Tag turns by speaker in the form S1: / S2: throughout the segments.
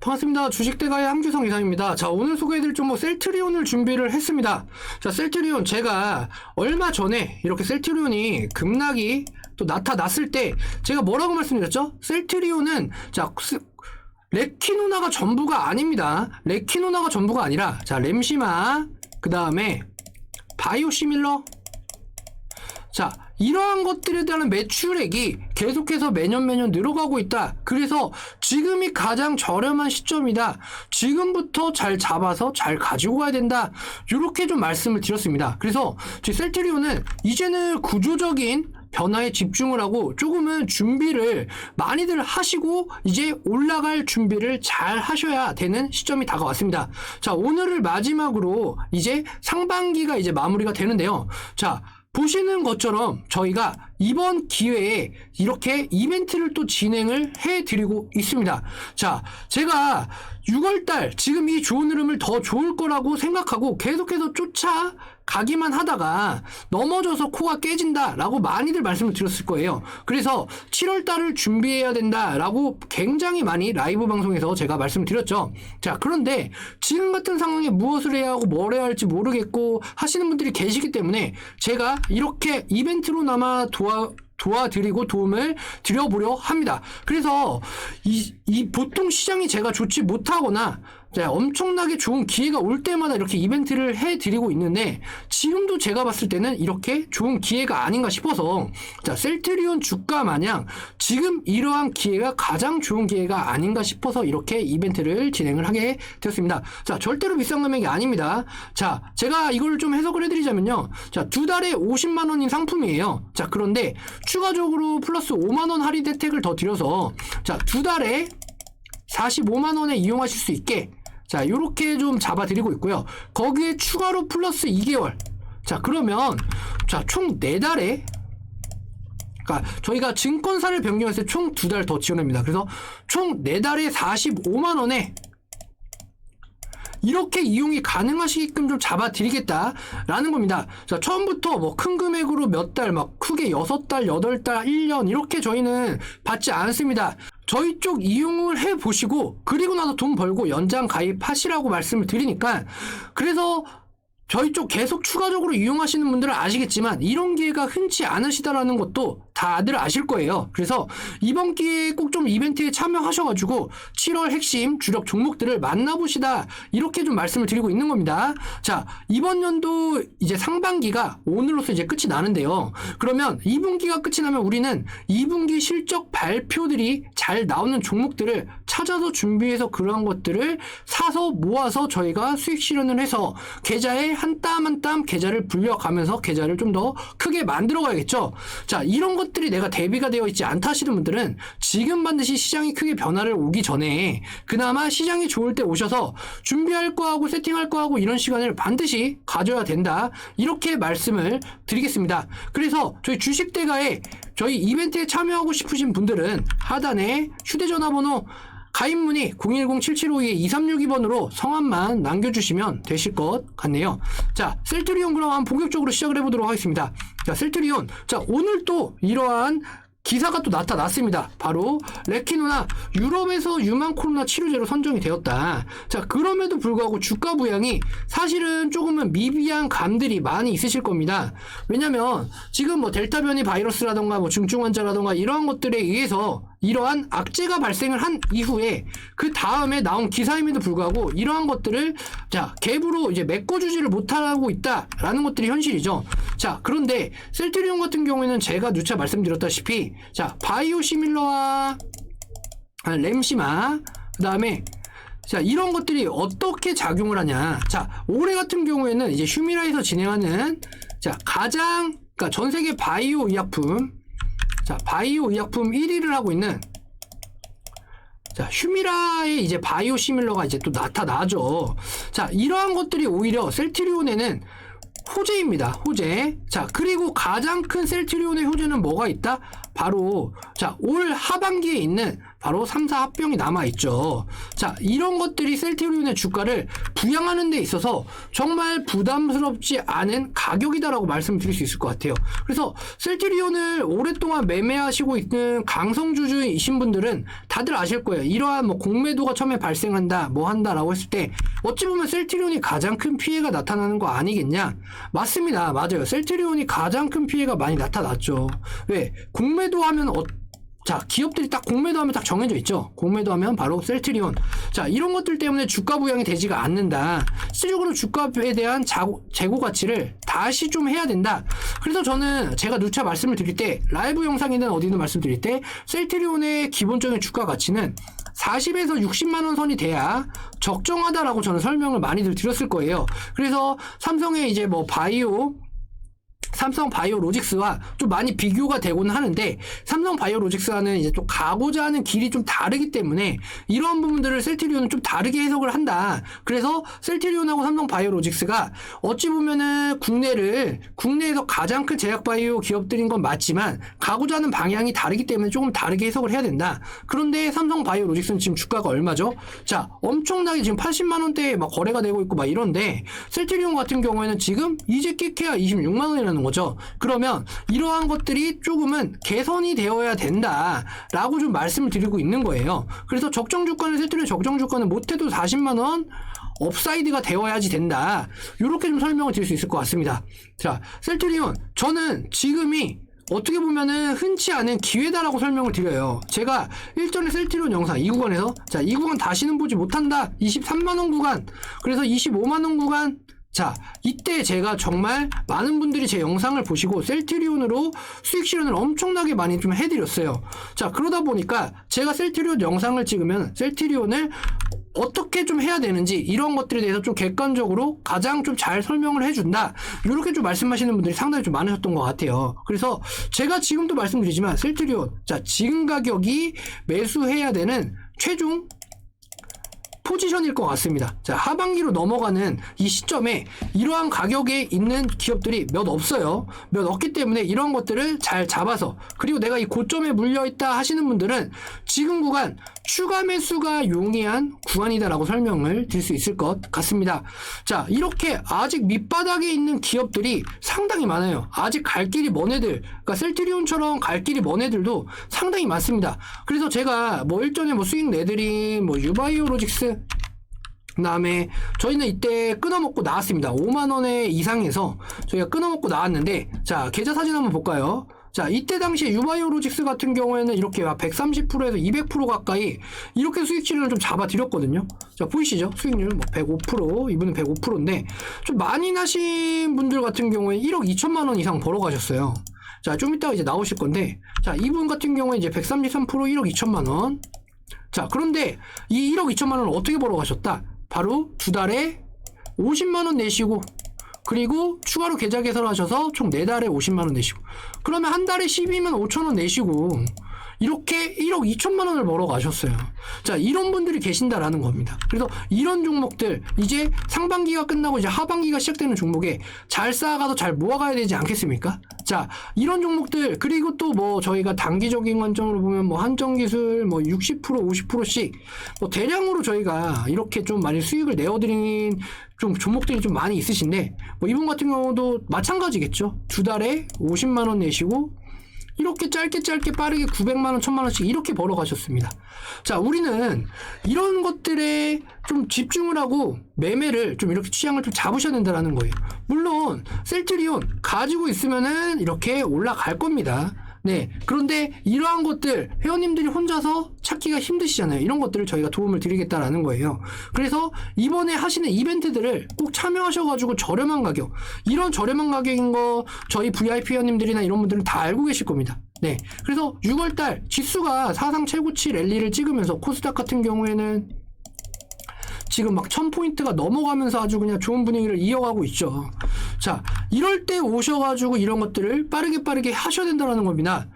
S1: 반갑습니다. 주식대가의 항주성 이사입니다. 자, 오늘 소개해드릴 종목 셀트리온을 준비를 했습니다. 자, 셀트리온 제가 얼마 전에 이렇게 셀트리온이 급락이 또 나타났을 때 제가 뭐라고 말씀드렸죠? 셀트리온은 자, 스- 레키노나가 전부가 아닙니다. 레키노나가 전부가 아니라 자, 램시마 그 다음에 바이오시밀러 자, 이러한 것들에 대한 매출액이 계속해서 매년 매년 늘어가고 있다. 그래서 지금이 가장 저렴한 시점이다. 지금부터 잘 잡아서 잘 가지고 가야 된다. 이렇게 좀 말씀을 드렸습니다. 그래서 제 셀트리온은 이제는 구조적인 변화에 집중을 하고 조금은 준비를 많이들 하시고 이제 올라갈 준비를 잘 하셔야 되는 시점이 다가왔습니다. 자, 오늘을 마지막으로 이제 상반기가 이제 마무리가 되는데요. 자, 보시는 것처럼 저희가 이번 기회에 이렇게 이벤트를 또 진행을 해 드리고 있습니다. 자, 제가 6월달 지금 이 좋은 흐름을 더 좋을 거라고 생각하고 계속해서 쫓아 가기만 하다가 넘어져서 코가 깨진다라고 많이들 말씀을 드렸을 거예요. 그래서 7월 달을 준비해야 된다라고 굉장히 많이 라이브 방송에서 제가 말씀을 드렸죠. 자, 그런데 지금 같은 상황에 무엇을 해야 하고 뭘 해야 할지 모르겠고 하시는 분들이 계시기 때문에 제가 이렇게 이벤트로나마 도와 도와드리고 도움을 드려보려 합니다. 그래서 이, 이 보통 시장이 제가 좋지 못하거나 자, 엄청나게 좋은 기회가 올 때마다 이렇게 이벤트를 해드리고 있는데 지금도 제가 봤을 때는 이렇게 좋은 기회가 아닌가 싶어서 자 셀트리온 주가 마냥 지금 이러한 기회가 가장 좋은 기회가 아닌가 싶어서 이렇게 이벤트를 진행을 하게 되었습니다. 자 절대로 비싼 금액이 아닙니다. 자 제가 이걸 좀 해석을 해드리자면요. 자 두 달에 50만 원인 상품이에요. 자 그런데 추가적으로 플러스 5만 원 할인 혜택을 더 드려서 자 두 달에 45만 원에 이용하실 수 있게 자 요렇게 좀 잡아드리고 있고요. 거기에 추가로 플러스 2개월 자 그러면 자 총 4달에 그러니까 저희가 증권사를 변경했을 때 총 두 달 더 지원합니다. 그래서 총 4달에 45만 원에 이렇게 이용이 가능하시게끔 좀 잡아드리겠다라는 겁니다. 자, 처음부터 뭐 큰 금액으로 몇 달, 막 크게 6달, 8달, 1년 이렇게 저희는 받지 않습니다. 저희 쪽 이용을 해 보시고 그리고 나서 돈 벌고 연장 가입하시라고 말씀을 드리니까 그래서 저희 쪽 계속 추가적으로 이용하시는 분들은 아시겠지만 이런 기회가 흔치 않으시다라는 것도 다들 아실 거예요. 그래서 이번 기회에 꼭 좀 이벤트에 참여하셔가지고 7월 핵심 주력 종목들을 만나보시다 이렇게 좀 말씀을 드리고 있는 겁니다. 자 이번 연도 이제 상반기가 오늘로서 이제 끝이 나는데요. 그러면 2분기가 끝이 나면 우리는 2분기 실적 발표들이 잘 나오는 종목들을 찾아서 준비해서 그러한 것들을 사서 모아서 저희가 수익 실현을 해서 계좌에 한 땀 한땀 계좌를 불려가면서 계좌를 좀 더 크게 만들어 가야겠죠. 자, 이런 것 들이 내가 대비가 되어 있지 않다 하시는 분들은 지금 반드시 시장이 크게 변화를 오기 전에 그나마 시장이 좋을 때 오셔서 준비할 거하고 세팅할 거하고 이런 시간을 반드시 가져야 된다. 이렇게 말씀을 드리겠습니다. 그래서 저희 주식대가에 저희 이벤트에 참여하고 싶으신 분들은 하단에 휴대전화 번호 가입 문의 010-7752-2362번으로 성함만 남겨주시면 되실 것 같네요. 자, 셀트리온 그럼 한번 본격적으로 시작을 해보도록 하겠습니다. 자, 셀트리온. 자, 오늘 또 이러한 기사가 또 나타났습니다. 바로 레키노나 유럽에서 유망 코로나 치료제로 선정이 되었다. 자, 그럼에도 불구하고 주가 부양이 사실은 조금은 미비한 감들이 많이 있으실 겁니다. 왜냐면 지금 뭐 델타 변이 바이러스라던가 뭐 중증 환자라던가 이러한 것들에 의해서 이러한 악재가 발생을 한 이후에 그 다음에 나온 기사임에도 불구하고 이러한 것들을 자 갭으로 이제 메꿔주지를 못하고 있다라는 것들이 현실이죠. 자 그런데 셀트리온 같은 경우에는 제가 누차 말씀드렸다시피 자 바이오 시밀러와 아, 램시마 그 다음에 자 이런 것들이 어떻게 작용을 하냐 자 올해 같은 경우에는 이제 휴미라에서 진행하는 자 가장 그러니까 전 세계 바이오 의약품 자, 바이오 의약품 1위를 하고 있는 자, 휴미라의 이제 바이오 시밀러가 이제 또 나타나죠. 자, 이러한 것들이 오히려 셀트리온에는 호재입니다. 호재. 자, 그리고 가장 큰 셀트리온의 호재는 뭐가 있다? 바로 자, 올 하반기에 있는 바로 3사 합병이 남아 있죠. 자, 이런 것들이 셀트리온의 주가를 부양하는 데 있어서 정말 부담스럽지 않은 가격이다라고 말씀드릴 수 있을 것 같아요. 그래서 셀트리온을 오랫동안 매매하시고 있는 강성주주이신 분들은 다들 아실 거예요. 이러한 뭐 공매도가 처음에 발생한다, 뭐 한다라고 했을 때 어찌 보면 셀트리온이 가장 큰 피해가 나타나는 거 아니겠냐? 맞습니다. 맞아요. 셀트리온이 가장 큰 피해가 많이 나타났죠. 왜? 공매 도 하면 어, 자, 기업들이 딱 공매도 하면 딱 정해져 있죠. 공매도 하면 바로 셀트리온. 자, 이런 것들 때문에 주가 부양이 되지가 않는다. 실질적으로 주가에 대한 자고, 재고 가치를 다시 좀 해야 된다. 그래서 저는 제가 누차 말씀을 드릴 때, 라이브 영상이든 어디든 말씀드릴 때, 셀트리온의 기본적인 주가 가치는 40에서 60만 원 선이 돼야 적정하다라고 저는 설명을 많이들 드렸을 거예요. 그래서 삼성의 이제 뭐 바이오, 삼성 바이오로직스와 좀 많이 비교가 되고는 하는데 삼성 바이오로직스와는 이제 또 가고자 하는 길이 좀 다르기 때문에 이러한 부분들을 셀트리온은 좀 다르게 해석을 한다. 그래서 셀트리온하고 삼성 바이오로직스가 어찌 보면은 국내를 국내에서 가장 큰 제약 바이오 기업들인 건 맞지만 가고자 하는 방향이 다르기 때문에 조금 다르게 해석을 해야 된다. 그런데 삼성 바이오로직스는 지금 주가가 얼마죠? 자, 엄청나게 지금 80만 원대에 막 거래가 되고 있고 막 이런데 셀트리온 같은 경우에는 지금 이제 끼케야 26만 원이라는 거죠. 그러면 이러한 것들이 조금은 개선이 되어야 된다라고 좀 말씀을 드리고 있는 거예요. 그래서 적정 주가는 셀트리온 적정 주가는 못해도 40만 원 업사이드가 되어야지 된다. 이렇게 좀 설명을 드릴 수 있을 것 같습니다. 자, 셀트리온 저는 지금이 어떻게 보면은 흔치 않은 기회다라고 설명을 드려요. 제가 일전에 셀트리온 영상 이 구간에서 자, 이 구간 다시는 보지 못한다. 23만원 구간. 그래서 25만원 구간. 자, 이때 제가 정말 많은 분들이 제 영상을 보시고 셀트리온으로 수익 실현을 엄청나게 많이 좀 해드렸어요. 자, 그러다 보니까 제가 셀트리온 영상을 찍으면 셀트리온을 어떻게 좀 해야 되는지 이런 것들에 대해서 좀 객관적으로 가장 좀 잘 설명을 해준다. 이렇게 좀 말씀하시는 분들이 상당히 좀 많으셨던 것 같아요. 그래서 제가 지금도 말씀드리지만 셀트리온 자 지금 가격이 매수해야 되는 최종 포지션일 것 같습니다. 자, 하반기로 넘어가는 이 시점에 이러한 가격에 있는 기업들이 몇 없어요. 몇 없기 때문에 이런 것들을 잘 잡아서 그리고 내가 이 고점에 물려 있다 하시는 분들은 지금 구간 추가 매수가 용이한 구간이다라고 설명을 드릴 수 있을 것 같습니다. 자, 이렇게 아직 밑바닥에 있는 기업들이 상당히 많아요. 아직 갈 길이 먼 애들, 그러니까 셀트리온처럼 갈 길이 먼 애들도 상당히 많습니다. 그래서 제가 뭐 일전에 뭐 수익 내드린 뭐 유바이오로직스 그 다음에 저희는 이때 끊어먹고 나왔습니다. 5만 원에 이상에서 저희가 끊어먹고 나왔는데 자 계좌 사진 한번 볼까요? 자 이때 당시에 유바이오로직스 같은 경우에는 이렇게 막 130%에서 200% 가까이 이렇게 수익 실현을 좀 잡아드렸거든요. 자 보이시죠? 수익률 뭐 105% 이분은 105%인데 좀 많이 나신 분들 같은 경우에 1억 2천만 원 이상 벌어가셨어요. 자 좀 이따가 이제 나오실 건데 자 이분 같은 경우에 이제 133% 1억 2천만 원. 자 그런데 이 1억 2천만 원을 어떻게 벌어가셨다? 바로 두 달에 50만 원 내시고 그리고 추가로 계좌 개설하셔서 총 4달에 50만 원 내시고 그러면 한 달에 12만 5천 원 내시고 이렇게 1억 2천만 원을 벌어 가셨어요. 자, 이런 분들이 계신다라는 겁니다. 그래서 이런 종목들 이제 상반기가 끝나고 이제 하반기가 시작되는 종목에 잘 쌓아가서 잘 모아가야 되지 않겠습니까? 자, 이런 종목들 그리고 또 뭐 저희가 단기적인 관점으로 보면 뭐 한정 기술 뭐 60% 50%씩 뭐 대량으로 저희가 이렇게 좀 많이 수익을 내어드린 좀 종목들이 좀 많이 있으신데 뭐 이분 같은 경우도 마찬가지겠죠. 두 달에 50만 원 내시고 이렇게 짧게 짧게 빠르게 900만 원, 1000만 원씩 이렇게 벌어 가셨습니다. 자, 우리는 이런 것들에 좀 집중을 하고 매매를 좀 이렇게 취향을 좀 잡으셔야 된다라는 거예요. 물론 셀트리온 가지고 있으면은 이렇게 올라갈 겁니다. 네. 그런데 이러한 것들 회원님들이 혼자서 찾기가 힘드시잖아요. 이런 것들을 저희가 도움을 드리겠다라는 거예요. 그래서 이번에 하시는 이벤트들을 꼭 참여하셔가지고 저렴한 가격, 이런 저렴한 가격인 거 저희 VIP 회원님들이나 이런 분들은 다 알고 계실 겁니다. 네. 그래서 6월달 지수가 사상 최고치 랠리를 찍으면서 코스닥 같은 경우에는 지금 막 1000포인트가 넘어가면서 아주 그냥 좋은 분위기를 이어가고 있죠. 자, 이럴 때 오셔가지고 이런 것들을 빠르게 빠르게 하셔야 된다는 겁니다.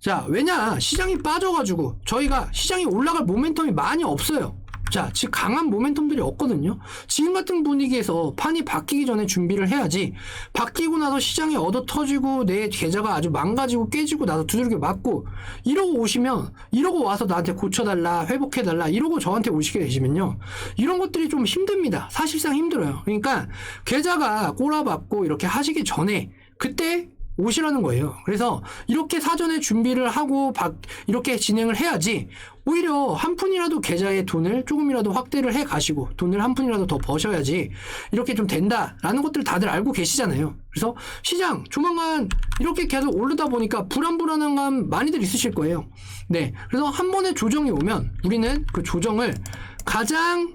S1: 자, 왜냐, 시장이 빠져가지고 저희가 시장이 올라갈 모멘텀이 많이 없어요. 자, 즉 강한 모멘텀들이 없거든요. 지금 같은 분위기에서 판이 바뀌기 전에 준비를 해야지. 바뀌고 나서 시장이 얻어 터지고 내 계좌가 아주 망가지고 깨지고 나서 두들겨 맞고 이러고 오시면 이러고 와서 나한테 고쳐달라 회복해달라 이러고 저한테 오시게 되시면요. 이런 것들이 좀 힘듭니다. 사실상 힘들어요. 그러니까 계좌가 꼬라박고 이렇게 하시기 전에 그때 오시라는 거예요. 그래서 이렇게 사전에 준비를 하고 박- 이렇게 진행을 해야지 오히려 한 푼이라도 계좌에 돈을 조금이라도 확대를 해 가시고 돈을 한 푼이라도 더 버셔야지 이렇게 좀 된다라는 것들 다들 알고 계시잖아요. 그래서 시장 조만간 이렇게 계속 오르다 보니까 불안불안한 감 많이들 있으실 거예요. 네. 그래서 한 번에 조정이 오면 우리는 그 조정을 가장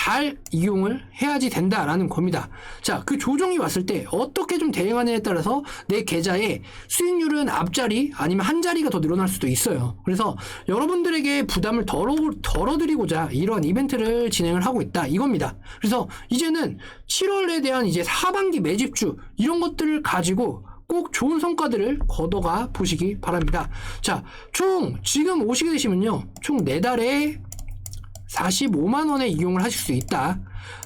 S1: 잘 이용을 해야지 된다라는 겁니다. 자, 그 조정이 왔을 때 어떻게 좀 대응하느냐에 따라서 내 계좌의 수익률은 앞자리 아니면 한 자리가 더 늘어날 수도 있어요. 그래서 여러분들에게 부담을 덜어, 덜어드리고자 이런 이벤트를 진행을 하고 있다. 이겁니다. 그래서 이제는 7월에 대한 이제 하반기 매집주 이런 것들을 가지고 꼭 좋은 성과들을 거둬가 보시기 바랍니다. 자, 총 지금 오시게 되시면요. 총 4달에 45만 원에 이용을 하실 수 있다.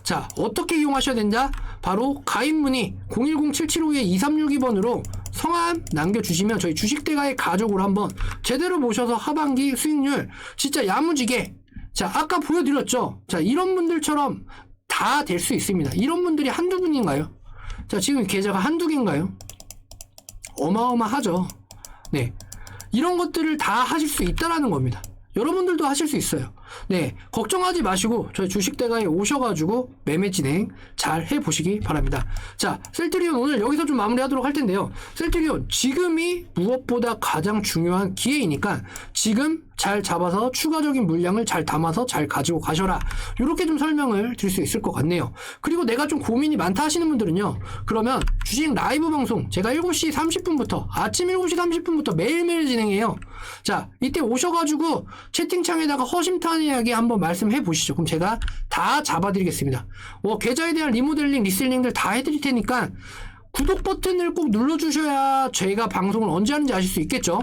S1: 자, 어떻게 이용하셔야 된다? 바로 가입 문의 010-7752-2362번으로 성함 남겨주시면 저희 주식대가의 가족으로 한번 제대로 모셔서 하반기 수익률 진짜 야무지게 자, 아까 보여드렸죠? 자, 이런 분들처럼 다 될 수 있습니다. 이런 분들이 한두 분인가요? 자, 지금 계좌가 한두 개인가요? 어마어마하죠. 네. 이런 것들을 다 하실 수 있다라는 겁니다. 여러분들도 하실 수 있어요. 네. 걱정하지 마시고 저희 주식대가에 오셔가지고 매매 진행 잘 해보시기 바랍니다. 자, 셀트리온 오늘 여기서 좀 마무리하도록 할 텐데요. 셀트리온 지금이 무엇보다 가장 중요한 기회이니까 지금 잘 잡아서 추가적인 물량을 잘 담아서 잘 가지고 가셔라. 이렇게 좀 설명을 드릴 수 있을 것 같네요. 그리고 내가 좀 고민이 많다 하시는 분들은요. 그러면 주식 라이브 방송 제가 7시 30분부터 아침 7시 30분부터 매일매일 진행해요. 자, 이때 오셔가지고 채팅창에다가 허심탄회 이야기 한번 말씀해 보시죠. 그럼 제가 다 잡아드리겠습니다. 어, 계좌에 대한 리모델링, 리셀링들 다 해드릴 테니까 구독 버튼을 꼭 눌러주셔야 저희가 방송을 언제 하는지 아실 수 있겠죠.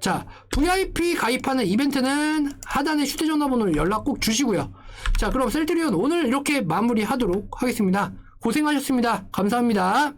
S1: 자, VIP 가입하는 이벤트는 하단에 휴대전화번호를 연락 꼭 주시고요. 자, 그럼 셀트리온 오늘 이렇게 마무리하도록 하겠습니다. 고생하셨습니다. 감사합니다.